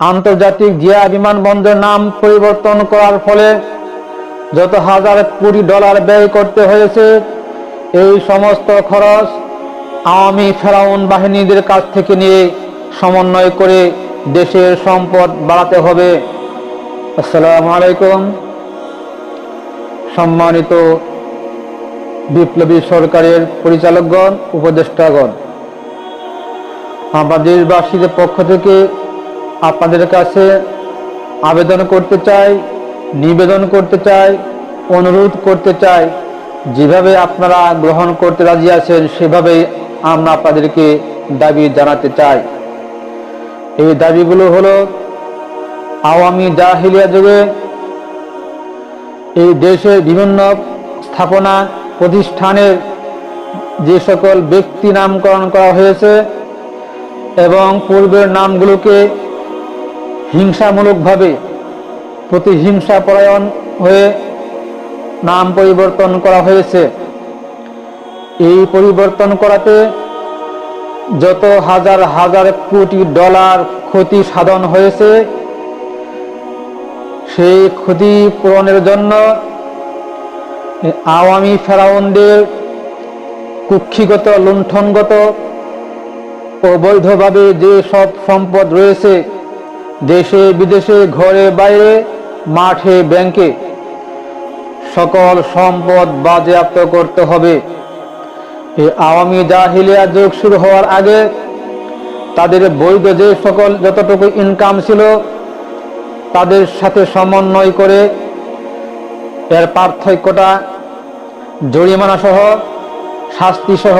আন্তর্জাতিক জিয়া বিমানবন্দর নাম পরিবর্তন করার ফলে যত হাজার কোটি ডলার ব্যয় করতে হয়েছে, এই সমস্ত খরচ আওয়ামী ফেরাউন বাহিনীদের কাছ থেকে নিয়ে সমন্বয় করে দেশের সম্পদ বাড়াতে হবে। আসসালামু আলাইকুম। সম্মানিত বিপ্লবী সরকারের পরিচালকগণ, উপদেষ্টাগণ, আমরা দেশবাসীদের পক্ষ থেকে আপনাদের কাছে আবেদন করতে চাই, নিবেদন করতে চাই, অনুরোধ করতে চাই, যেভাবে আপনারা গ্রহণ করতে রাজি আছেন, সেভাবেই আমরা আপনাদেরকে দাবি জানাতে চাই। এই দাবিগুলো হলো, আওয়ামী জাহিলিয়া যুগে এই দেশের বিভিন্ন স্থাপনা প্রতিষ্ঠানের যে সকল ব্যক্তি নামকরণ করা হয়েছে এবং পূর্বের নামগুলোকে হিংসামূলকভাবে প্রতিহিংসা পরায়ণ হয়ে নাম পরিবর্তন করা হয়েছে। এই পরিবর্তন করাতে যত হাজার হাজার কোটি ডলার ক্ষতি সাধন হয়েছে, সেই ক্ষতি পূরণের জন্য আওয়ামী ফেরাউনদের কুক্ষিগত, লুণ্ঠনগত অবৈধভাবে যে সব সম্পদ রয়েছে দেশে, বিদেশে, ঘরে, বাইরে, মাঠে, ব্যাংকে সকল সম্পদ বাজেয়াপ্ত করতে হবে। এই আওয়ামী জাহিলিয়া যুগ শুরু হওয়ার আগে তাদের বৈধ যে সকল যতটুকু ইনকাম ছিল, তাদের সাথে সমন্বয় করে এর পার্থক্যটা জরিমানা সহ শাস্তি সহ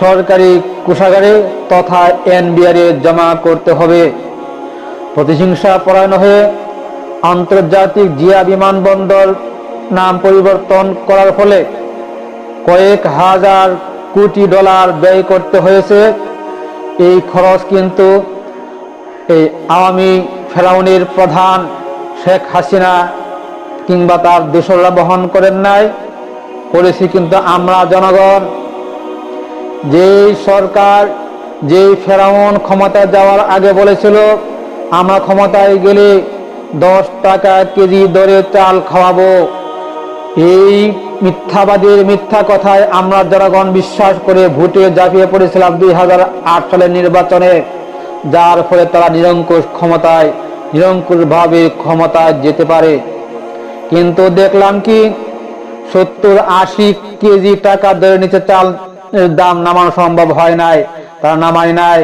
সরকারি কোষাগারে তথা এনবিআরে জমা করতে হবে। প্রতিহিংসা পরায়ণ হয়ে আন্তর্জাতিক জিয়া বিমানবন্দর নাম পরিবর্তন করার ফলে কয়েক হাজার কোটি ডলার ব্যয় করতে হয়েছে। এই খরচ কিন্তু এই আওয়ামী ফেরাউনের প্রধান শেখ হাসিনা কিংবা তার দোসররা বহন করেন নাই। করেছি কিন্তু আমরা জনগণ। যেই সরকার, যেই ফেরাউন ক্ষমতায় যাওয়ার আগে বলেছিল, আমরা ক্ষমতায় গেলে দশ টাকা কেজি দরে চাল খাওয়াবো। এই মিথ্যাবাদীর মিথ্যা কথায় আমরা জনগণ বিশ্বাস করে ভোটে ঝাঁপিয়ে পড়েছিলাম দুই হাজার আট সালের নির্বাচনে, যার ফলে তারা নিরঙ্কুশ ক্ষমতায়, নিরঙ্কুশভাবে ক্ষমতায় যেতে পারে। কিন্তু দেখলাম কি, সত্তর আশি কেজি টাকা দরে নিচে চাল দাম নামানো সম্ভব হয় নাই, তারা নামায় নাই।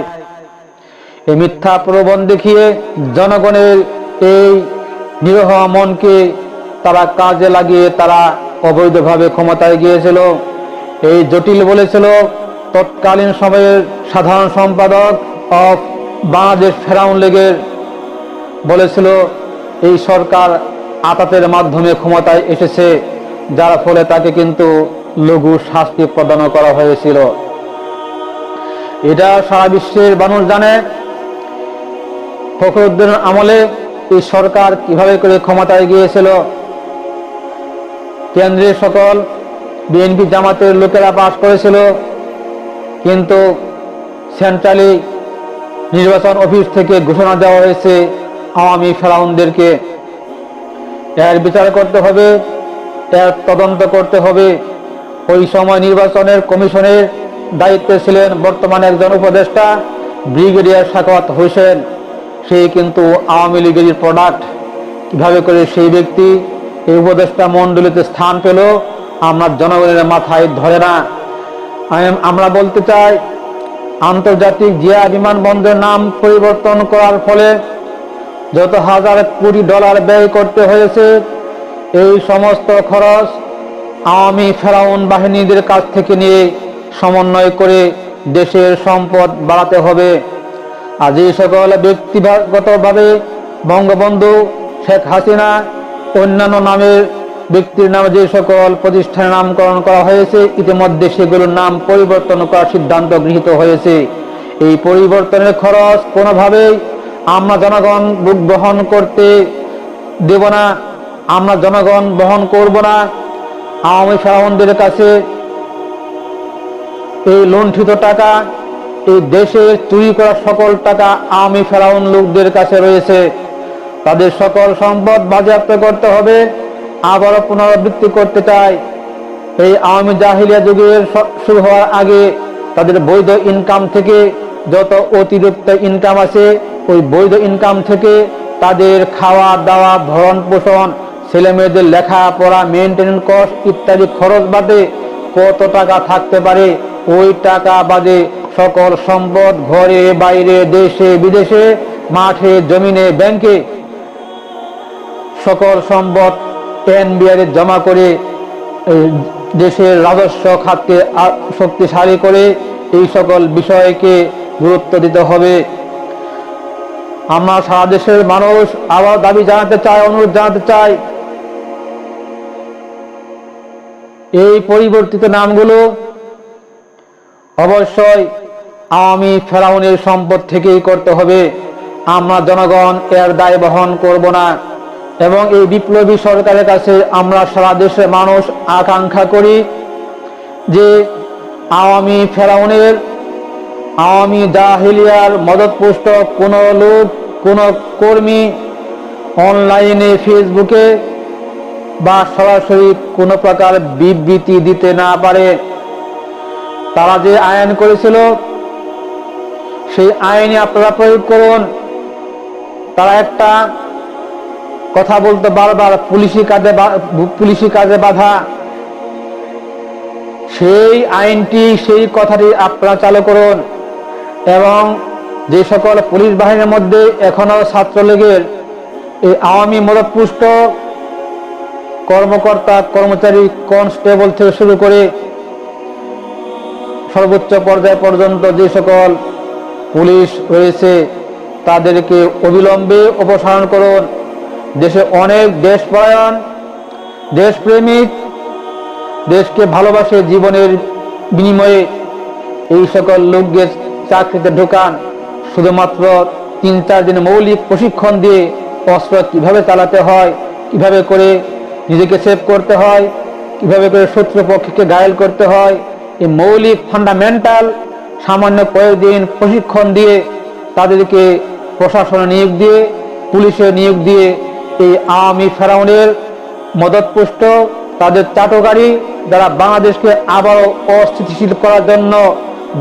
এই মিথ্যা প্রবণ দেখিয়ে জনগণের এই নিরহ মনকে তারা কাজে লাগিয়ে তারা অবৈধভাবে ক্ষমতায় গিয়েছিল। এই জটিল বলেছিল, তৎকালীন সময়ের সাধারণ সম্পাদক অফ বাংলাদেশ ফেরাউন লীগের বলেছিল, এই সরকার আতাতের মাধ্যমে ক্ষমতায় এসেছে, যার ফলে তাকে কিন্তু লঘু শাস্তি প্রদান করা হয়েছিল। এটা সারা বিশ্বের মানুষ জানে। ফখরুদ্দিনের আমলে এই সরকার কীভাবে করে ক্ষমতায় গিয়েছিল। কেন্দ্রের সকল বিএনপি জামাতের লোকেরা পাশ করেছিল। কিন্তু সেন্ট্রালি নির্বাচন অফিস থেকে ঘোষণা দেওয়া হয়েছে আওয়ামী ফেরাউনদেরকে। এর বিচার করতে হবে, এর তদন্ত করতে হবে। ওই সময় নির্বাচনের কমিশনের দায়িত্বে ছিলেন বর্তমানে একজন উপদেষ্টা, ব্রিগেডিয়ার সাকাওয়াত হোসেন। সে কিন্তু আওয়ামী লীগের প্রোডাক্ট কীভাবে করে সেই ব্যক্তি, এই উপদেষ্টা মণ্ডলীতে স্থান পেল, আমরা জনগণের মাথায় ধরে না। আমরা বলতে চাই, আন্তর্জাতিক জিয়া বিমানবন্দরের নাম পরিবর্তন করার ফলে যত হাজার কোটি ডলার ব্যয় করতে হয়েছে, এই সমস্ত খরচ আওয়ামী ফেরাউন বাহিনীদের কাছ থেকে নিয়ে সমন্বয় করে দেশের সম্পদ বাড়াতে হবে। আর যে সকল ব্যক্তিগতভাবে বঙ্গবন্ধু শেখ হাসিনা, অন্যান্য নামের ব্যক্তির নামে যে সকল প্রতিষ্ঠানের নামকরণ করা হয়েছে, ইতিমধ্যে সেগুলোর নাম পরিবর্তন করার সিদ্ধান্ত গৃহীত হয়েছে। এই পরিবর্তনের খরচ কোনোভাবেই আমরা জনগণ বহন করতে দেব না, আমরা জনগণ বহন করব না। আওয়ামী ফেরাউনদের কাছে এই লুণ্ঠিত টাকা, এই দেশে চুরি করা সকল টাকা আওয়ামী ফেরাউন লোকদের কাছে রয়েছে। তাদের সকল সম্পদ বাজেয়াপ্ত করতে হবে, আবারও পুনরাবৃত্তি করতে চাই। এই আওয়ামী জাহিলিয়া যুগের শুরু হওয়ার আগে তাদের বৈধ ইনকাম থেকে যত অতিরিক্ত ইনকাম আছে, ওই বৈধ ইনকাম থেকে তাদের খাওয়া দাওয়া ভরণ পোষণ ছেলে মেয়েদের লেখাপড়া মেনটেনেন্স কস্ট ইত্যাদি খরচ বাদে কত টাকা থাকতে পারে? ওই টাকা বাদে সকল সম্পদ ঘরে, বাইরে, দেশে, বিদেশে, মাঠে, জমিনে, ব্যাংকে সকল সম্পদ এনবিআর জমা করে দেশের রাজস্ব খাতকে শক্তিশালী করে এই সকল বিষয়কে গুরুত্ব দিতে হবে। আমরা সারা দেশের মানুষ আবার দাবি জানাতে চাই, অনুরোধ জানাতে চাই এই পরিবর্তিত নামগুলো অবশ্যই আওয়ামী ফেরাউনের সম্পদ থেকেই করতে হবে। আমরা জনগণ এর দায় বহন করব না এবং এই বিপ্লবী সরকারের কাছে আমরা সারা দেশের মানুষ আকাঙ্ক্ষা করি যে আওয়ামী ফেরাউনের, আওয়ামী জাহিলিয়ার মদতপুষ্ট কোনো লোক, কোনো কর্মী অনলাইনে ফেসবুকে বা সরাসরি কোনো প্রকার বিবৃতি দিতে না পারে। তারা যে আইন করেছিল, সেই আইনে আপনারা প্রয়োগ করুন। তারা একটা কথা বলতে বারবার, পুলিশি কাজে পুলিশি কাজে বাধা। সেই আইনটি, সেই কথাটি আপনারা চালু করুন। এবং যে সকল পুলিশ বাহিনীর মধ্যে এখনও ছাত্রলীগের এই আওয়ামী মদতপুষ্ট কর্মকর্তা, কর্মচারী, কনস্টেবল থেকে শুরু করে সর্বোচ্চ পর্যায় পর্যন্ত যে সকল পুলিশ রয়েছে, তাদেরকে অবিলম্বে অপসারণ করুন। দেশে অনেক দেশপরায়ণ দেশপ্রেমিক, দেশকে ভালোবাসে জীবনের বিনিময়ে এই সকল লোককে চাকরিতে ঢোকান। শুধুমাত্র তিন চার দিন মৌলিক প্রশিক্ষণ দিয়ে অস্ত্র কীভাবে চালাতে হয়, কীভাবে করে নিজেকে সেভ করতে হয়, কীভাবে করে শত্রুপক্ষকে ঘায়েল করতে হয়, এই মৌলিক ফান্ডামেন্টাল সামান্য কয়েকদিন প্রশিক্ষণ দিয়ে তাদেরকে প্রশাসনে নিয়োগ দিয়ে, পুলিশে নিয়োগ দিয়ে এই আওয়ামী ফেরাউনের মদতপুষ্ট, তাদের চাটকারী যারা বাংলাদেশকে আবারও অস্থিতিশীল করার জন্য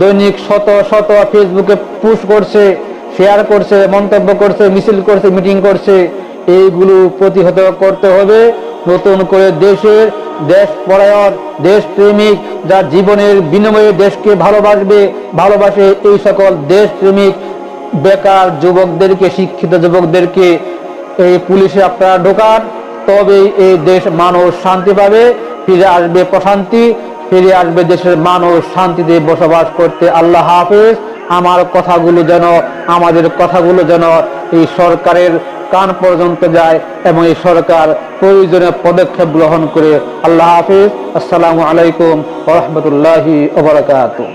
দৈনিক শত শত ফেসবুকে পুশ করছে শেয়ার করছে, মন্তব্য করছে, মিছিল করছে মিটিং করছে, এইগুলো প্রতিহত করতে হবে। নতুন করে দেশের দেশ পরায়ণ দেশ প্রেমিক যা জীবনের বিনিময়ে দেশকে ভালোবাসবে, ভালোবাসে এই সকল দেশ প্রেমিক বেকার যুবকদেরকে, শিক্ষিত যুবকদেরকে। এই পুলিশে আপনারা ঢোকান, তবেই এই দেশ মানুষ শান্তি পাবে, ফিরে আসবে প্রশান্তি, ফিরে আসবে দেশের মানুষ শান্তিতে বসবাস করতে। আল্লাহ হাফেজ, আমার কথাগুলো যেন, আমাদের কথাগুলো যেন এই সরকারের কান পর্যন্ত যায় এবং এই সরকার প্রয়োজনীয় পদক্ষেপ গ্রহণ করে। আল্লাহ হাফিজ। আসসালামু আলাইকুম রহমতুল্লাহি